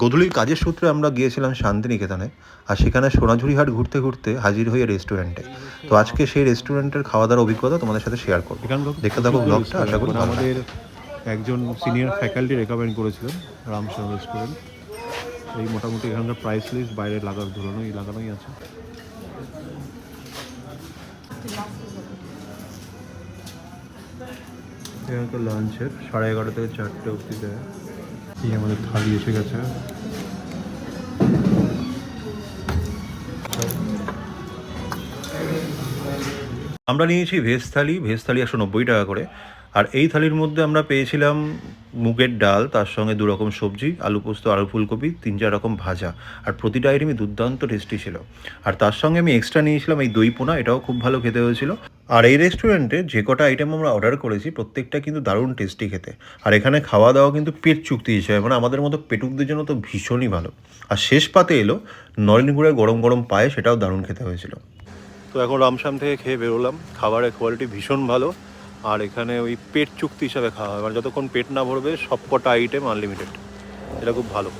গোধূলির কাজের সূত্রে আমরা গিয়েছিলাম শান্তিনিকেতনে আর সেখানে সোনাঝুরি হাট ঘুরতে ঘুরতে হাজির হয়ে রেস্টুরেন্টে। তো আজকে সেই রেস্টুরেন্টের খাওয়া দাওয়ার অভিজ্ঞতা তোমাদের সাথে শেয়ার করব। দেখতে থাকো ব্লগটা আশা করি। আমাদের একজন সিনিয়র ফ্যাকাল্টি রেকমেন্ড করেছিলেন রামশরণ রেস্টুরেন্ট। এই মোটামুটি এখানকার প্রাইস লিস্ট বাইরে লাগার ধরুনই লাগানোই আছে। এখানকার লাঞ্চের সাড়ে এগারো থেকে চারটে অবধি দেয়। এই আমাদের থালি এসে গেছে। আমরা নিয়েছি ভেজ থালি ভেজ থালি একশো নব্বই টাকা করে। আর এই থালির মধ্যে আমরা পেয়েছিলাম মুগের ডাল, তার সঙ্গে দু রকম সবজি, আলু পোস্ত, আলু ফুলকপি, তিন চার রকম ভাজা। আর প্রতিটা আইটেমই দুর্দান্ত টেস্টি ছিল। আর তার সঙ্গে আমি এক্সট্রা নিয়েছিলাম এই দই পোনা, এটাও খুব ভালো খেতে হয়েছিল। আর এই রেস্টুরেন্টে যে কটা আইটেম আমরা অর্ডার করেছি, প্রত্যেকটা কিন্তু দারুণ টেস্টি খেতে। আর এখানে খাওয়া দাওয়া কিন্তু পেট চুক্তি হিসেবে মানে আমাদের মতো পেটুকদের জন্য তো ভীষণই ভালো। আর শেষ পাতে এলো নরেন গুঁড়ের গরম গরম পায়ে সেটাও দারুণ খেতে হয়েছিল। তো এখন রামসাম থেকে খেয়ে বেরোলাম। খাবারের কোয়ালিটি ভীষণ ভালো। আর এখানে ওই পেট চুক্তি হিসাবে খাওয়া হয়। মানে যতক্ষণ পেট না ভরবে সবকটা আইটেম আনলিমিটেড এটা খুব ভালো।